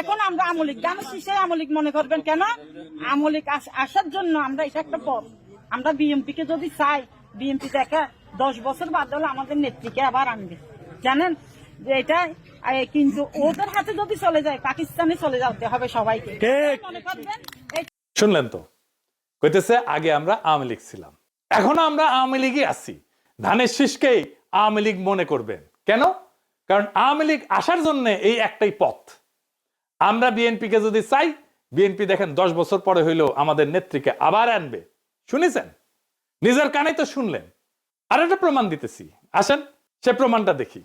এখন আমরা আমলিক গান শীষে আমলিক মনে করবেন কেন? আমলিক আসার জন্য আমরা এটা একটা পথ। আমরা বিএমপি কে যদি চাই বিএমপি দেখা দশ বছর বাদ হলে আমাদের নেত্রীকে আবার আনবে। জানেন? যে এটা কিন্তু ওদের হাতে যদি চলে যায় পাকিস্তানে চলে যেতে হবে সবাইকে। মনে করবেন শুনলেন তো? কইতেছে আগে আমরা আওয়ামী লীগ ছিলাম। এখনও আমরা আওয়ামী লীগই আছি। ধানের শীষকেই আওয়ামী লীগ মনে করবেন। কেন? কারণ আওয়ামী লীগ আসার জন্য এই একটাই পথ। আমরা বিএনপিকে যদি চাই, বিএনপি দেখেন, দশ বছর পরে হইলেও আমাদের নেত্রীকে আবার আনবে। শুনেছেন? নিজের কানে তো শুনলেন। আর একটা প্রমাণ দিতেছি। আসেন, সে প্রমাণটা দেখি।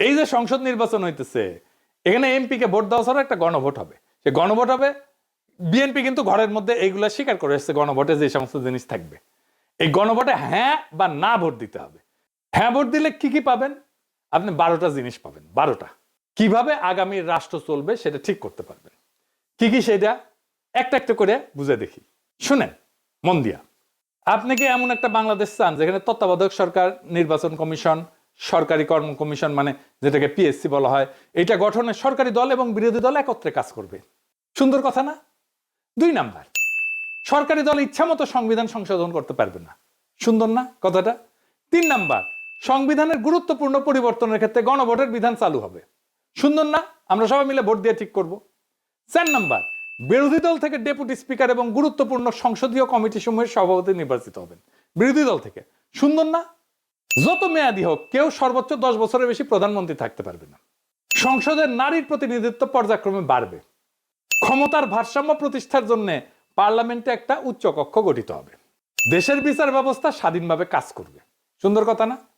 এই যে সংসদ নির্বাচন হইতেছে, এখানে এমপি কে ভোট দেওয়া ছাড়া একটা গণভোট হবে। সে গণভোট হবে, বিএনপি কিন্তু ঘরের মধ্যে এইগুলা স্বীকার করে এসছে, গণভোটে যে সমস্ত জিনিস থাকবে। এই গণভোটে হ্যাঁ বা না ভোট দিতে হবে। হ্যাঁ ভোট দিলে কি কি পাবেন? আপনি বারোটা জিনিস পাবেন, বারোটা। কীভাবে আগামী রাষ্ট্র চলবে সেটা ঠিক করতে পারবেন। কি কি সেটা? একটা একটা করে বুঝে দেখি। শুনেন, মন দিয়া। আপনি কি এমন একটা বাংলাদেশ চান যেখানে তত্ত্বাবধায়ক সরকার, নির্বাচন কমিশন, সরকারি কর্ম কমিশন মানে যেটাকে পিএসসি বলা হয়, এটা গঠনে সরকারি দল এবং বিরোধী দল একত্রে কাজ করবে। সুন্দর কথা না? দুই নাম্বার, সরকারি দল ইচ্ছামতো সংবিধান সংশোধন করতে পারবে না। সুন্দর না কথাটা? তিন নাম্বার সংবিধানের গুরুত্বপূর্ণ পরিবর্তনের ক্ষেত্রে গণভোটের বিধান চালু হবে। সুন্দর না? আমরা সবাই মিলে ভোট দিয়ে ঠিক করব। চার নাম্বার, বিরোধী দল থেকে ডেপুটি স্পিকার এবং গুরুত্বপূর্ণ সংসদীয় কমিটি সমূহের সভাপতি নির্বাচিত হবেন। বিরোধী দল থেকে। সুন্দর না? যত মেয়াদি হোক, কেউ সর্বোচ্চ দশ বছরের বেশি প্রধানমন্ত্রী থাকতে পারবে না। সংসদের নারীর প্রতিনিধিত্ব পর্যায়ক্রমে বাড়বে। ক্ষমতার ভারসাম্য প্রতিষ্ঠার জন্য পার্লামেন্টে একটা উচ্চ কক্ষ গঠিত হবে। দেশের বিচার ব্যবস্থা স্বাধীনভাবে কাজ করবে। সুন্দর কথা না?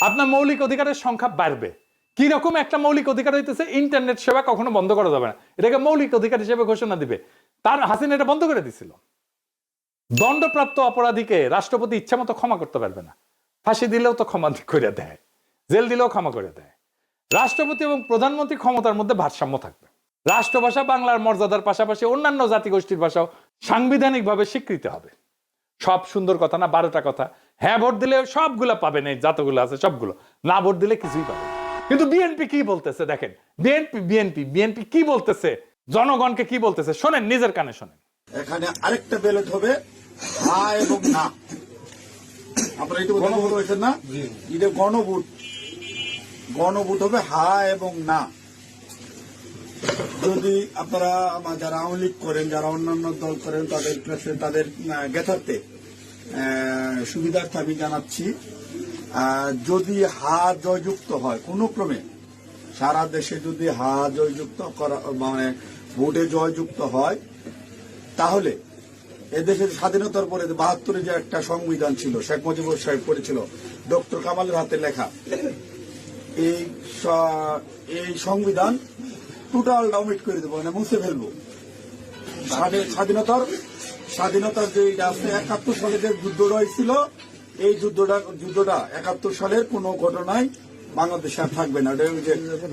আপনার মৌলিক অধিকারের সংখ্যা বাড়বে। কি রকম একটা মৌলিক অধিকার হইতেছে ইন্টারনেট সেবা কখনো বন্ধ করা যাবে না। এটাকে মৌলিক অধিকার হিসেবে ঘোষণা দিবে। তার হাসিনা এটা বন্ধ করে দিছিল। দণ্ডপ্রাপ্ত অপরাধীকে রাষ্ট্রপতি ইচ্ছা মতো ক্ষমা করতে পারবে না। ফাঁসি দিলেও তো ক্ষমা করে দেয়। জেল দিলেও ক্ষমা করে দেয়। রাষ্ট্রপতি এবং প্রধানমন্ত্রী ক্ষমতার মধ্যে ভারসাম্য থাকবে। রাষ্ট্রভাষা বাংলার মর্যাদার পাশাপাশি অন্যান্য জাতিগোষ্ঠীর ভাষাও সাংবিধানিকভাবে স্বীকৃতি হবে। সব সুন্দর কথা না, বারোটা কথা। হ্যাঁ ভোট দিলে সবগুলা পাবেন এই যতগুলো আছে সবগুলো। না ভোট দিলে কিছুই পাবেন। কিন্তু বিএনপি কি বলতেছে দেখেন? বিএনপি বিএনপি বিএনপি কি বলতেছে? জনগণকে কি বলতেছে? শোনেন নিজের কানে শোনেন। এখানে আরেকটা ব্যালট হবে হা এবং না। আপনারা এটা গণভোট। হয়েছেন না? এটা গণভোট। গণভোট হবে হা এবং না। যদি আপনারা আমার যারা আওয়ামী লীগ করেন যারা অন্যান্য দল করেন তাদের তাদের জ্ঞাতার্থে আহ, সুবিধার্থে আমি জানাচ্ছি যদি হা জয়যুক্ত হয়, কোনো ক্রমে সারা দেশে যদি হা জয়যুক্ত করা মানে ভোটে জয়যুক্ত হয়, তাহলে এদেশের স্বাধীনতার পরে বাহাত্তরে যে একটা সংবিধান ছিল, শেখ মুজিবুর সাহেব করেছিল, ডক্টর কামালের হাতে লেখা, এই এই সংবিধান টোটাল অমিট করে দেবো মানে মুছে ফেলব। স্বাধীনতার স্বাধীনতার যে আছে, একাত্তর সালে যে যুদ্ধ হয়েছিল এই যুদ্ধটা যুদ্ধটা একাত্তর সালের কোনো ঘটনায় বাংলাদেশে আর থাকবে না।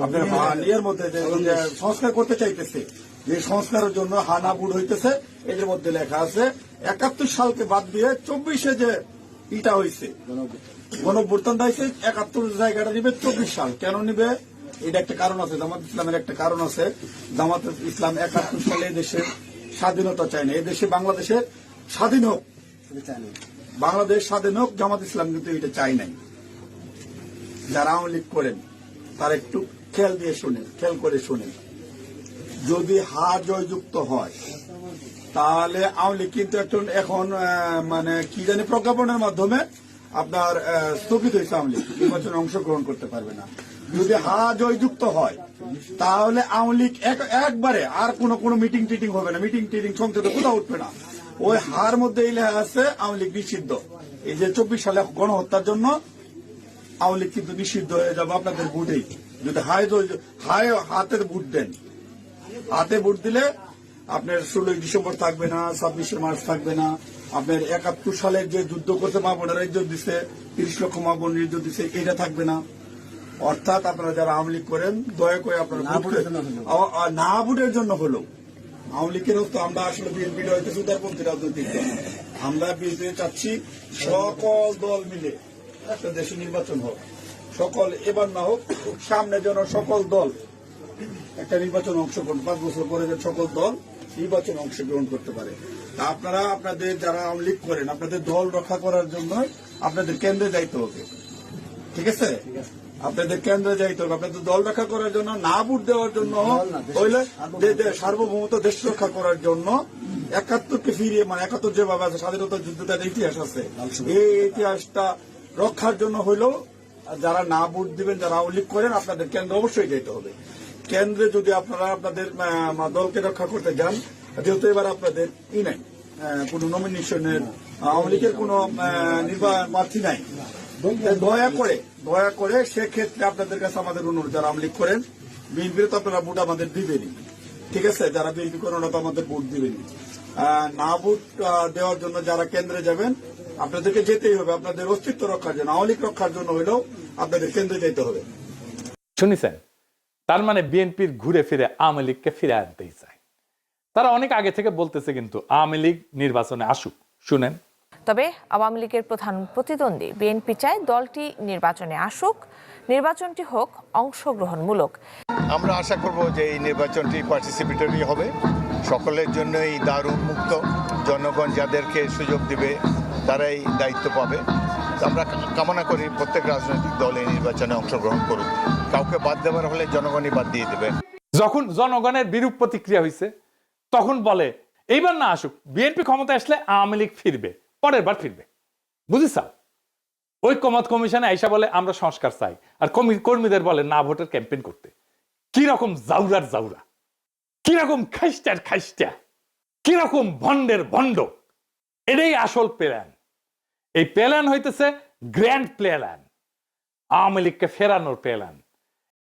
আপনার ইয়ের মধ্যে সংস্কার করতে চাইতেছে, যে সংস্কারের জন্য হানা বুড় হইতেছে, এদের মধ্যে লেখা আছে, একাত্তর সালকে বাদ দিয়ে চব্বিশে যে ইটা হয়েছে গণভ্যুত্থানটা হয়েছে একাত্তর জায়গাটা নিবে চব্বিশ সাল। কেন নিবে? এটা একটা কারণ আছে, জামাত ইসলামের একটা কারণ আছে। জামাত ইসলাম একাত্তর সালে দেশের স্বাধীনতা চায় না। এদেশে বাংলাদেশের স্বাধীন হোক। বাংলাদেশ স্বাধীন হোক, জামাত ইসলাম কিন্তু এটা চাই নাই। যারা আওয়ামী লীগ করেন, তারা একটু খেয়াল দিয়ে শুনেন খেয়াল করে শুনেন। যদি হার জয়যুক্ত হয়, তাহলে আওয়ামী লীগ কিন্তু এখন এখন মানে কি জানি প্রজ্ঞাপনের মাধ্যমে আপনার স্থগিত হয়েছে আওয়ামী লীগ। নির্বাচনে অংশগ্রহণ করতে পারবে না। যদি হা জয়যুক্ত হয়, তাহলে আওয়ামী লীগ এক- একবারে আর কোনো কোনো মিটিং টিটিং হবে না। মিটিং টিটিং সংসদে কোথাও উঠবে না। ওই হার মধ্যে এই লেখা আছে, আওয়ামী লীগ নিষিদ্ধ। এই যে চব্বিশ সালে গণহত্যার জন্য আওয়ামী লীগ কিন্তু নিষিদ্ধ হয়ে যাবে আপনাদের ভোটেই যদি হাই জয়- হাই হাতের ভোট দেন। হাতে ভোট দিলে আপনার ষোলোই ডিসেম্বর থাকবে না, ছাব্বিশে মার্চ থাকবে না। আপনার একাত্তর সালের যে যুদ্ধ করতে মা বোনেরা ইজ্জত দিচ্ছে তিরিশ লক্ষ মা বোন ইজ্জত দিচ্ছে এটা থাকবে না। অর্থাৎ আপনারা যারা আওয়ামী লীগ করেন দয়া করে আপনারা না ভোটের জন্য হলো। আওয়ামী লীগের তো আমরা আসলে বিএনপি হইতেছি উদারপন্থী রাজনৈতিক দল। আমরা বিএনপি চাচ্ছি সকল দল মিলে একটা দেশে নির্বাচন হোক। সকল এবার না হোক সামনে যেন সকল দল একটা নির্বাচন অংশগ্রহণ পাঁচ বছর পরে যেন সকল দল নির্বাচনে অংশগ্রহণ করতে পারে। তা আপনারা আপনাদের যারা আওয়ামী লীগ করেন আপনাদের দল রক্ষা করার জন্য আপনাদের কেন্দ্রে যাইতে হবে। ঠিক আছে। আপনাদের কেন্দ্রে যাইতে হবে। আপনাদের দল রক্ষা করার জন্য না ভোট দেওয়ার জন্য হইলে দে- সার্বভৌমত্ব দেশ রক্ষা করার জন্য একাত্তরকে ফিরিয়ে মানে একাত্তর যেভাবে আছে স্বাধীনতা যুদ্ধ যুদ্ধটার ইতিহাস আছে। এই ইতিহাসটা রক্ষার জন্য হইলেও যারা না ভোট দিবেন যারা লীগ করেন আপনাদের কেন্দ্রে অবশ্যই যেতে হবে। কেন্দ্রে যদি আপনারা আপনাদের দলকে রক্ষা করতে যান যেহেতু এবার আপনাদের ই নাই কোনো নমিনেশনের আওয়ামী লীগের কোনো নির্বাচন প্রার্থী নাই। দয়া করে দয়া করে সেক্ষেত্রে আপনাদের কাছে আমাদের অনুরোধ যারা আওয়ামী লীগ করেন বিএনপির তো আপনারা ভোট আমাদের দিবেনই। ঠিক আছে? যারা বিএনপি করেন ওরা তো আমাদের ভোট দিবেনই। আহ, না ভোট দেওয়ার জন্য যারা কেন্দ্রে যাবেন আপনাদেরকে যেতেই হবে। আপনাদের অস্তিত্ব রক্ষার জন্য আওয়ামী রক্ষার জন্য হলেও আপনাদের কেন্দ্রে যেতে হবে। শুনেছেন তার মানে বিএনপির ঘুরে ফিরে আওয়ামী লীগকে ফিরে আনতেই চায়। তারা অনেক আগে থেকে বলতেছে কিন্তু আওয়ামী লীগ নির্বাচনে আসুক। শুনেন। তবে আওয়ামী লীগের প্রধান প্রতিদ্বন্দ্বী বিএনপি চায় দলটি নির্বাচনে আসুক নির্বাচনটি হোক অংশগ্রহণমূলক। আমরা আশা করব যে এই নির্বাচনটি পার্টিসিপেটরি হবে। সকলের জন্যই দ্বার উন্মুক্ত জনগণ যাদেরকে সুযোগ দিবে তারাই দায়িত্ব পাবে। আমরা কামনা করি প্রত্যেক রাজনৈতিক দল এই নির্বাচনে অংশগ্রহণ করুক। কাউকে বাদ দেওয়ার হলে জনগণই বাদ দিয়ে দেবে। যখন জনগণের বিরূপ প্রতিক্রিয়া হয়েছে তখন বলে এইবার না আসুক। বিএনপি ক্ষমতা আসলে আওয়ামী লীগ ফিরবে। পরের বার ফিরবে। বুঝিস ঐক্যমত কমিশনে আইসা বলে, আমরা সংস্কার চাই। আর কর্মীদের বলে, না, ভোটের ক্যাম্পেইন করতে। কি রকম জাউরার জাউরা। কি রকম খাইস্টার খাইস্টা কি রকম ভণ্ডের ভণ্ড। এটাই আসল প্ল্যান। এই প্ল্যান হইতেছে গ্র্যান্ড প্ল্যান। আওয়ামী লীগকে ফেরানোর প্ল্যান।